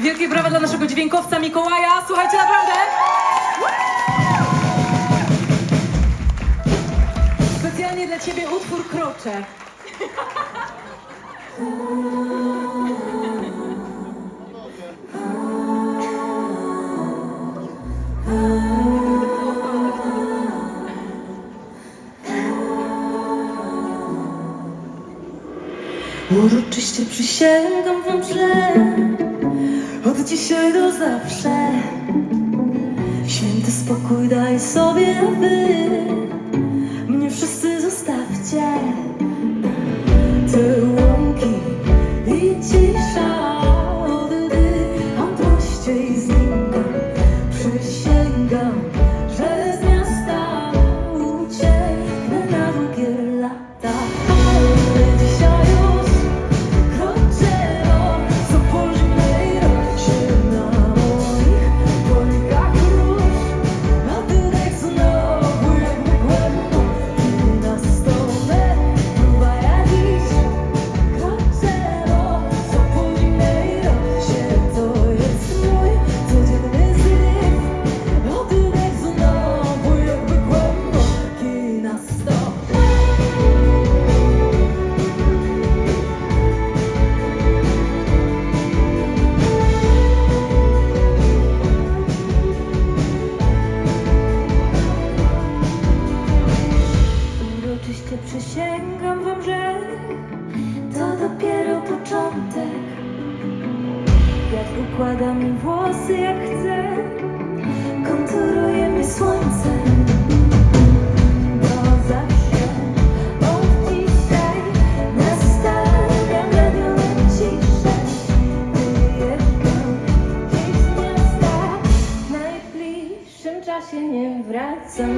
Wielkie brawa dla naszego dźwiękowca Mikołaja. Słuchajcie, naprawdę. Specjalnie dla ciebie utwór Krocze. Uroczyście przysięgam wam, że dzisiaj do zawsze święty spokój daj sobie wy. Przysięgam wam, że to dopiero początek. Wiatr układa mi włosy jak chce, konturuje mi słońce. Dzisiaj czasie nie wracam.